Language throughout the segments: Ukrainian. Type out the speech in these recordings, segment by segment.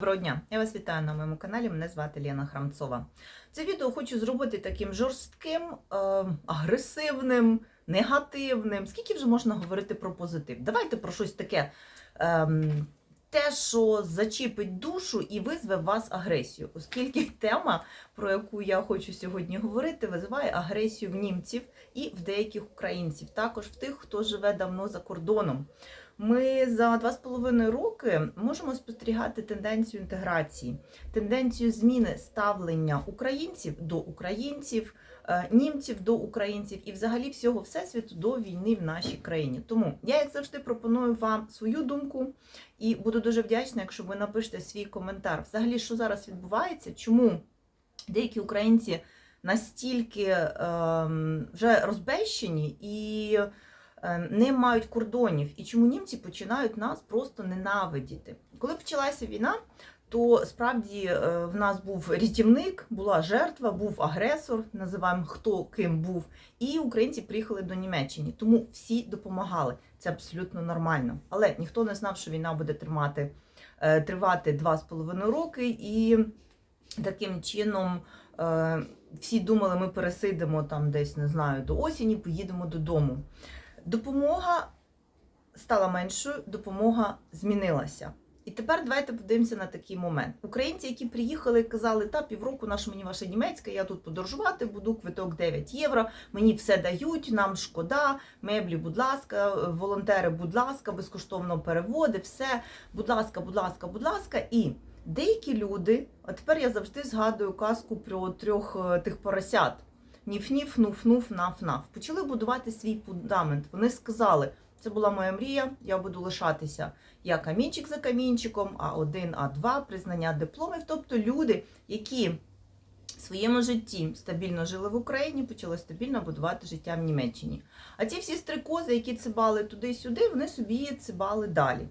Доброго дня! Я вас вітаю на моєму каналі. Мене звати Лена Храмцова. Це відео хочу зробити таким жорстким, е, агресивним, негативним. Скільки вже можна говорити про позитив? Давайте про щось таке. ем, те, що зачіпить душу і визве в вас агресію, оскільки тема, про яку я хочу сьогодні говорити, визиває агресію в німців і в деяких українців, також в тих, хто живе давно за кордоном. Ми за два з половиною роки можемо спостерігати тенденцію інтеграції, тенденцію зміни ставлення українців до українців, е, німців до українців і взагалі всього всесвіту до війни в нашій країні. Тому я, як завжди, пропоную вам свою думку і буду дуже вдячна, якщо ви напишете свій коментар. Взагалі, що зараз відбувається, чому деякі українці настільки ем, вже розбещені і е, не мають кордонів, і чому німці починають нас просто ненавидіти. Коли почалася війна, то справді е, в нас був рятівник, була жертва, був агресор, називаємо хто ким був, і українці приїхали до Німеччини. Тому всі допомагали. Це абсолютно нормально. Але ніхто не знав, що війна буде тримати, е, тривати два з половиною роки, і таким чином. е, Всі думали, ми пересидимо там десь, не знаю, до осені, поїдемо додому. Допомога стала меншою, допомога змінилася. І тепер давайте подивимося на такий момент. Українці, які приїхали, казали, та півроку наш мені ваша німецька, я тут подорожувати буду, квиток 9 євро, мені все дають, нам шкода, меблі, будь ласка, волонтери, будь ласка, безкоштовно переводи, все, будь ласка, будь ласка, будь ласка. І деякі люди, а тепер я завжди згадую казку про трьох е, тих поросят. Ніф-ніф, нуф-нуф, наф-наф. Почали будувати свій фундамент. Вони сказали, це була моя мрія, я буду лишатися. Я камінчик за камінчиком, А1, А2, признання дипломів. Тобто люди, які в своєму житті стабільно жили в Україні, почали стабільно будувати життя в Німеччині. А ці всі стрикози, які цибали туди-сюди, вони собі цибали далі.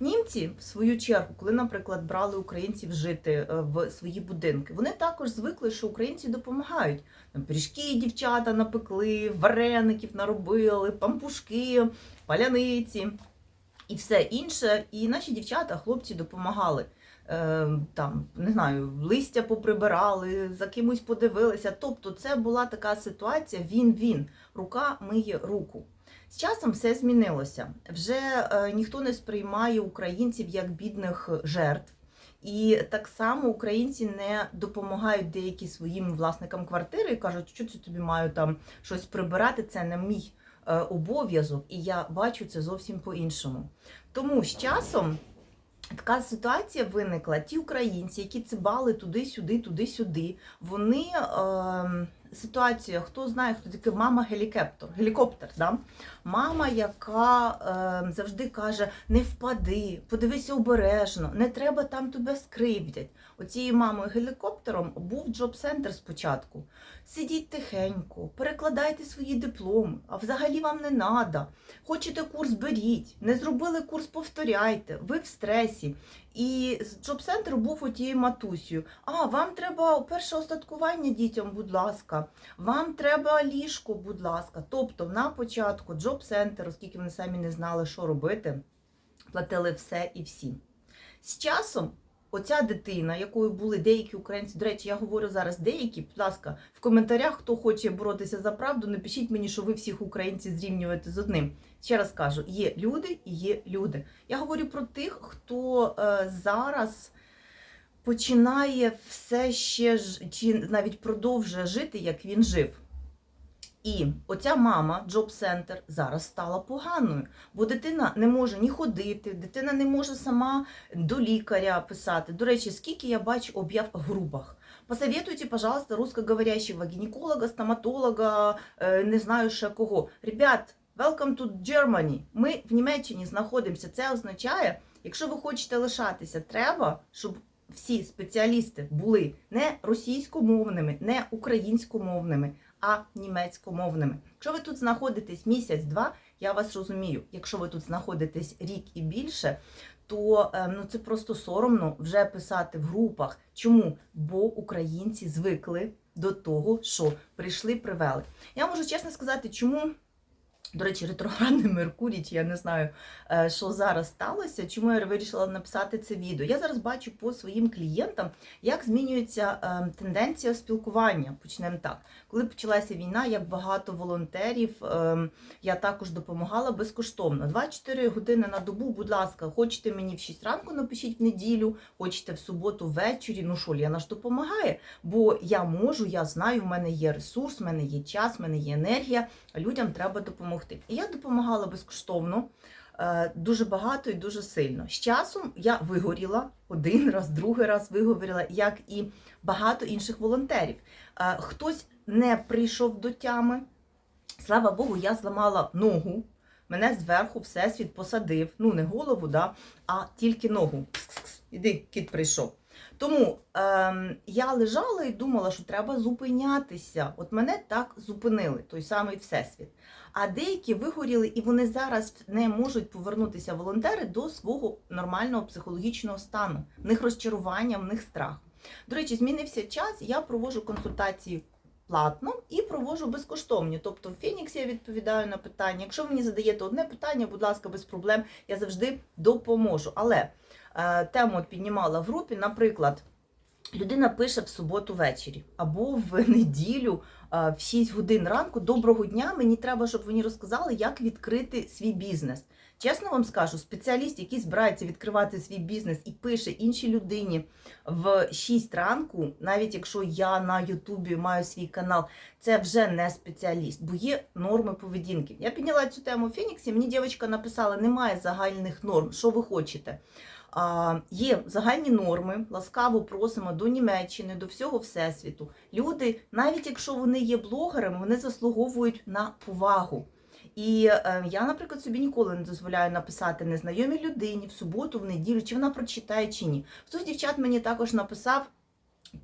Німці, в свою чергу, коли, наприклад, брали українців жити е, в свої будинки, вони також звикли, що українці допомагають. Там пиріжки дівчата напекли, вареників наробили, пампушки, паляниці і все інше. І наші дівчата, хлопці допомагали. Е, Там не знаю, листя поприбирали, за кимось подивилися. Тобто, це була така ситуація: він-він, рука миє руку. З часом все змінилося. Вже е, ніхто не сприймає українців як бідних жертв. І так само українці не допомагають деякі своїм власникам квартири і кажуть, що це тобі маю там щось прибирати. Це не мій е, обов'язок, і я бачу це зовсім по-іншому. Тому з часом така ситуація виникла. Ті українці, які цибали туди-сюди, туди-сюди, вони е, ситуація, хто знає, хто таке мама гелікоптер, гелікоптер, да? мама, яка е, завжди каже: не впади, подивися обережно, не треба там тебе скривдять. Оцією мамою гелікоптером був джоб-центр спочатку. Сидіть тихенько, перекладайте свої дипломи, а взагалі вам не треба. Хочете курс, беріть. Не зробили курс, повторяйте. Ви в стресі. І джоб-центр був отією матусею. А, вам треба перше остаткування дітям, будь ласка. Вам треба ліжко, будь ласка. Тобто на початку джоб-центр, оскільки вони самі не знали, що робити, платили все і всі. З часом оця дитина, якою були деякі українці, до речі, я говорю зараз деякі, будь ласка, в коментарях, хто хоче боротися за правду, напишіть мені, що ви всіх українців зрівнюєте з одним. Ще раз кажу, є люди і є люди. Я говорю про тих, хто е, зараз починає все ще ж, чи навіть продовжує жити, як він жив. І оця мама, Джоб Центр, зараз стала поганою, бо дитина не може ні ходити, дитина не може сама до лікаря писати. До речі, скільки я бачу об'яв в групах. Посоветуйте, пожалуйста, русскоговорящего гінеколога, стоматолога, е, не знаю ще кого. Ребят, welcome to Germany. Ми в Німеччині знаходимося. Це означає, якщо ви хочете лишатися, треба, щоб всі спеціалісти були не російськомовними, не українськомовними, а німецькомовними. Якщо ви тут знаходитесь місяць-два, я вас розумію. Якщо ви тут знаходитесь рік і більше, то е, ну це просто соромно вже писати в групах. Чому? Бо українці звикли до того, що прийшли, привели. Я можу чесно сказати, чому До речі, ретроградний Меркурій, чи я не знаю, е, що зараз сталося, чому я вирішила написати це відео. Я зараз бачу по своїм клієнтам, як змінюється е, тенденція спілкування. Почнемо так. Коли почалася війна, як багато волонтерів, е, я також допомагала безкоштовно. 24 години на добу, будь ласка, хочете мені в 6 ранку напишіть в неділю, хочете в суботу ввечері. Ну що, Лена ж допомагає, бо я можу, я знаю, в мене є ресурс, в мене є час, в мене є енергія. Людям треба допомогти. І я допомагала безкоштовно. е, Дуже багато і дуже сильно. З часом я вигоріла один раз, другий раз вигоріла, як і багато інших волонтерів. Е, Хтось не прийшов до тями. Слава Богу, я зламала ногу. Мене зверху всесвіт посадив. Ну, не голову, да, а тільки ногу. Іди, кіт прийшов. Тому ем, я лежала і думала, що треба зупинятися. От мене так зупинили, той самий всесвіт. А деякі вигоріли, і вони зараз не можуть повернутися волонтери до свого нормального психологічного стану. В них розчарування, в них страх. До речі, змінився час. Я проводжу консультації платно і проводжу безкоштовні. Тобто в Фініксі я відповідаю на питання. Якщо ви мені задаєте одне питання, будь ласка, без проблем, я завжди допоможу. Але е, тему от піднімала в групі, наприклад. Людина пише в суботу ввечері або в неділю в 6 годин ранку. Доброго дня! Мені треба, щоб мені розказали, як відкрити свій бізнес. Чесно вам скажу, спеціаліст, який збирається відкривати свій бізнес і пише іншій людині в 6 ранку, навіть якщо я на Ютубі маю свій канал, це вже не спеціаліст, бо є норми поведінки. Я підняла цю тему в. Мені дівчинка написала: немає загальних норм. Що ви хочете? Є загальні норми, ласкаво просимо до Німеччини, до всього всесвіту. Люди, навіть якщо вони є блогерами, вони заслуговують на повагу. І е, я, наприклад, собі ніколи не дозволяю написати незнайомій людині в суботу, в неділю, чи вона прочитає чи ні. Хтось дівчат мені також написав,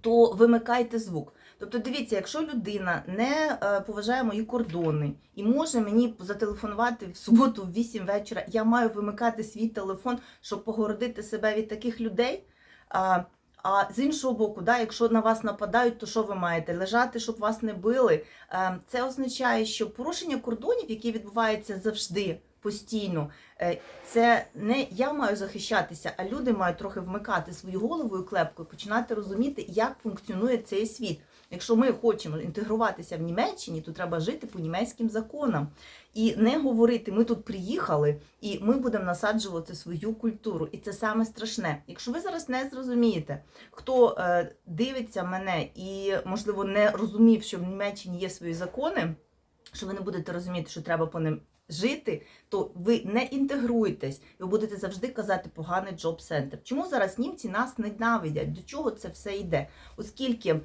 то вимикайте звук. Тобто, дивіться, якщо людина не е, поважає мої кордони і може мені зателефонувати в суботу в 8 вечора, я маю вимикати свій телефон, щоб погородити себе від таких людей. А, а з іншого боку, да, якщо на вас нападають, то що ви маєте? Лежати, щоб вас не били. Е, Це означає, що порушення кордонів, які відбуваються завжди, постійно, е, це не я маю захищатися, а люди мають трохи вмикати свою голову і клепку і починати розуміти, як функціонує цей світ. Якщо ми хочемо інтегруватися в Німеччині, то треба жити по німецьким законам і не говорити, ми тут приїхали і ми будемо насаджувати свою культуру. І це саме страшне. Якщо ви зараз не зрозумієте, хто е, дивиться мене і, можливо, не розумів, що в Німеччині є свої закони, що ви не будете розуміти, що треба по ним жити, то ви не інтегруєтесь, ви будете завжди казати поганий джоб-центр. Чому зараз німці нас ненавидять? До чого це все йде? Оскільки.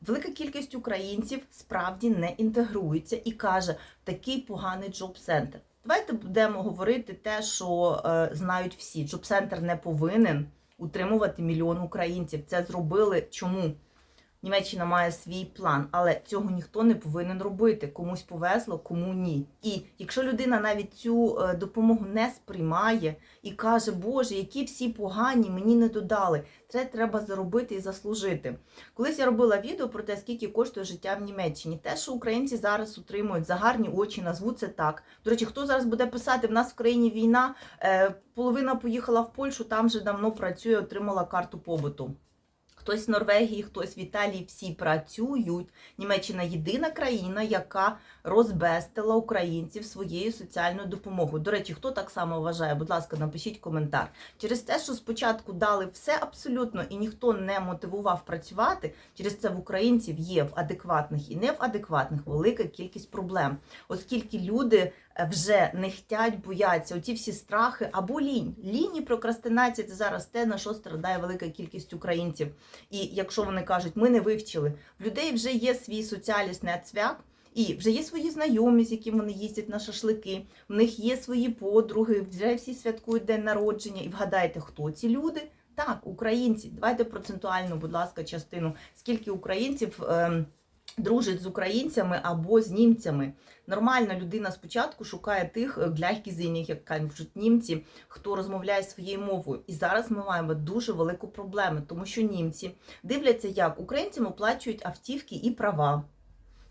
Велика кількість українців справді не інтегрується і каже такий поганий джоб-центр. Давайте будемо говорити те, що е, знають всі. Джоб-центр не повинен утримувати мільйон українців. Це зробили чому? Німеччина має свій план, але цього ніхто не повинен робити. Комусь повезло, кому ні. І якщо людина навіть цю е, допомогу не сприймає і каже, Боже, які всі погані, мені не додали. Це треба заробити і заслужити. Колись я робила відео про те, скільки коштує життя в Німеччині. Те, що українці зараз утримують за гарні очі, назву це так. До речі, хто зараз буде писати, в нас в країні війна, е, половина поїхала в Польщу, там вже давно працює, отримала карту побуту. Хтось в Норвегії, хтось в Італії, всі працюють. Німеччина єдина країна, яка розбестила українців своєю соціальною допомогою. До речі, хто так само вважає? Будь ласка, напишіть коментар. Через те, що спочатку дали все абсолютно і ніхто не мотивував працювати, через це в українців є в адекватних і не в адекватних велика кількість проблем, оскільки люди вже не хтять, бояться оті всі страхи або лінь. Лінь і прокрастинація це зараз те, на що страдає велика кількість українців. І якщо вони кажуть, ми не вивчили, в людей вже є свій соціальний нецвяк, і вже є свої знайомі, з якими вони їздять на шашлики, в них є свої подруги, вже всі святкують день народження. І вгадайте, хто ці люди? Так, українці. Давайте процентуальну, будь ласка, частину. Скільки українців ем, дружить з українцями або з німцями? Нормальна людина спочатку шукає тих гляхкізинів, як кажуть німці, хто розмовляє своєю мовою. І зараз ми маємо дуже велику проблему, тому що німці дивляться, як українцям оплачують автівки і права.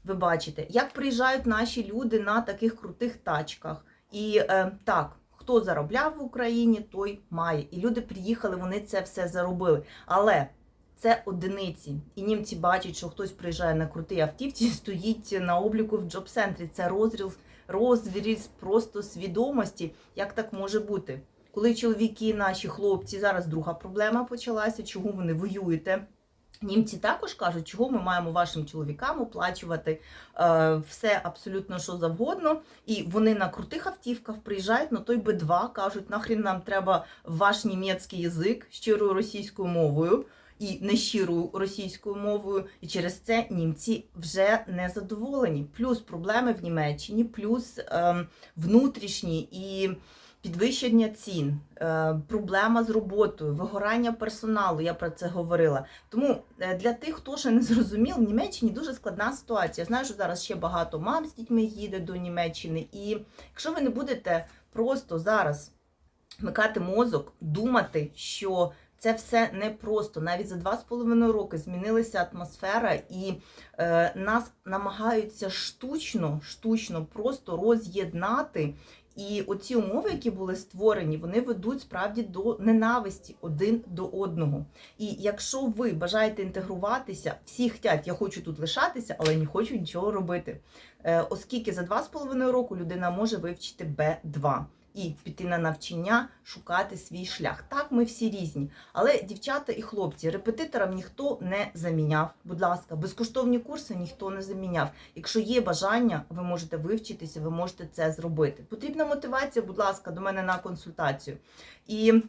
ви бачите, як приїжджають наші люди на таких крутих тачках. І е, так, хто заробляв в Україні, той має. І люди приїхали, вони це все заробили. Але це одиниці. І німці бачать, що хтось приїжджає на крутій автівці, стоїть на обліку в джоб-центрі. Це розріз, розріз просто свідомості, як так може бути. Коли чоловіки, наші хлопці, зараз друга проблема почалася, чого ви не воюєте. Німці також кажуть, чого ми маємо вашим чоловікам оплачувати е, все абсолютно що завгодно. І вони на крутих автівках приїжджають на той Б2, кажуть, нахрін нам треба ваш німецький язик щирою російською мовою і нещирою російською мовою. І через це німці вже не задоволені. Плюс проблеми в Німеччині, плюс е, внутрішні і. Підвищення цін, е, проблема з роботою, вигорання персоналу. Я про це говорила. Тому е, для тих, хто ще не зрозумів, в Німеччині дуже складна ситуація. Я знаю, що зараз ще багато мам з дітьми їде до Німеччини, і якщо ви не будете просто зараз вмикати мозок, думати, що це все непросто. Навіть за два з половиною роки змінилася атмосфера, і е, нас намагаються штучно, штучно просто роз'єднати. І оці умови, які були створені, вони ведуть справді до ненависті один до одного. І якщо ви бажаєте інтегруватися, всі хочуть, я хочу тут лишатися, але не хочу нічого робити. Е, Оскільки за два з половиною року людина може вивчити Б2 і піти на навчання, шукати свій шлях. Так, ми всі різні. Але дівчата і хлопці, репетиторам ніхто не заміняв. Будь ласка, безкоштовні курси ніхто не заміняв. Якщо є бажання, ви можете вивчитися, ви можете це зробити. Потрібна мотивація, будь ласка, до мене на консультацію. І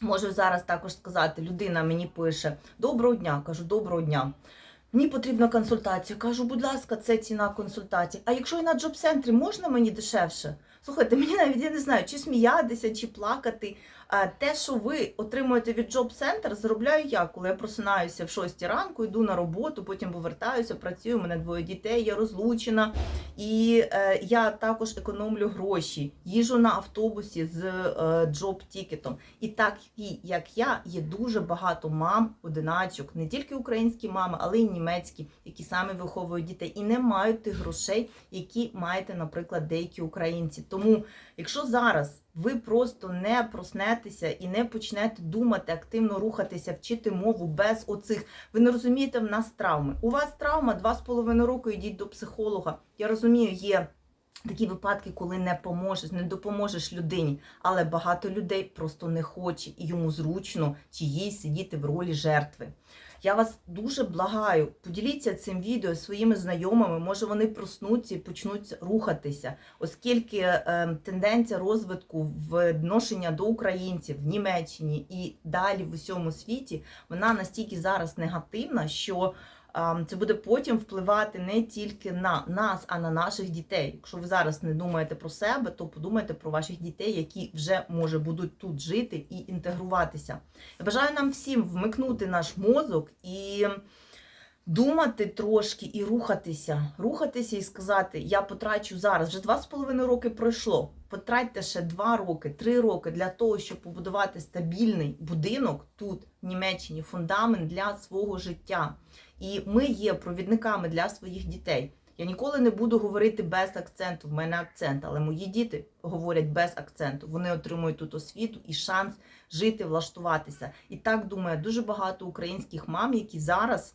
можу зараз також сказати: людина мені пише: Доброго дня, кажу, доброго дня. Мені потрібна консультація. Кажу, будь ласка, це ціна консультації. А якщо і на джоб-центрі можна мені дешевше? Слухайте, мені навіть я не знаю, чи сміятися, чи плакати. Те, що ви отримуєте від Job Center, заробляю я, коли я просинаюся в 6 ранку, йду на роботу, потім повертаюся, працюю. У мене двоє дітей, я розлучена, і е, я також економлю гроші, їжу на автобусі з е, тікетом І так як я, є дуже багато мам, одиначок, не тільки українські мами, але й німецькі, які самі виховують дітей і не мають тих грошей, які маєте, наприклад, деякі українці. Тому, якщо зараз ви просто не проснетеся і не почнете думати, активно рухатися, вчити мову без оцих. Ви не розумієте, в нас травми. У вас травма два з половиною року, йдіть до психолога. Я розумію, є. Такі випадки, коли не поможеш, не допоможеш людині, але багато людей просто не хоче і йому зручно чи їй сидіти в ролі жертви. Я вас дуже благаю, поділіться цим відео своїми знайомими, може вони проснуться і почнуть рухатися, оскільки е, тенденція розвитку відношення до українців в Німеччині і далі в усьому світі, вона настільки зараз негативна, що це буде потім впливати не тільки на нас, а на наших дітей. Якщо ви зараз не думаєте про себе, то подумайте про ваших дітей, які вже може будуть тут жити і інтегруватися. Я бажаю нам всім вмикнути наш мозок і думати трошки і рухатися. Рухатися і сказати: я потрачу зараз, вже два з половиною роки пройшло. Потратьте ще два роки, три роки для того, щоб побудувати стабільний будинок тут, в Німеччині, фундамент для свого життя. І ми є провідниками для своїх дітей. Я ніколи не буду говорити без акценту. В мене акцент, але мої діти говорять без акценту. Вони отримують тут освіту і шанс жити, влаштуватися. І так думаю, дуже багато українських мам, які зараз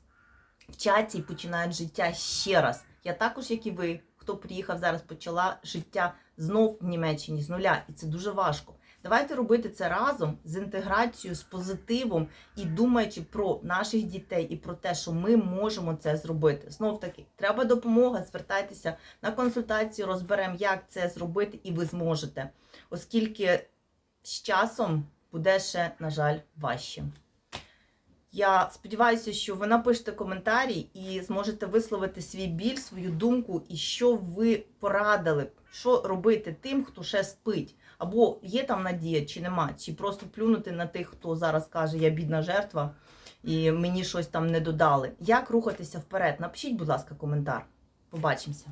вчаться і починають життя ще раз. Я також, як і ви, хто приїхав зараз, почала життя знов в Німеччині з нуля, і це дуже важко. Давайте робити це разом з інтеграцією, з позитивом і думаючи про наших дітей і про те, що ми можемо це зробити. Знов таки, треба допомога. Звертайтеся на консультацію, розберемо, як це зробити, і ви зможете, оскільки з часом буде ще, на жаль, важче. Я сподіваюся, що ви напишете коментарі і зможете висловити свій біль, свою думку, і що ви порадили, що робити тим, хто ще спить. Або є там надія, чи нема, чи просто плюнути на тих, хто зараз каже, я бідна жертва, і мені щось там не додали. Як рухатися вперед? Напишіть, будь ласка, коментар. Побачимося.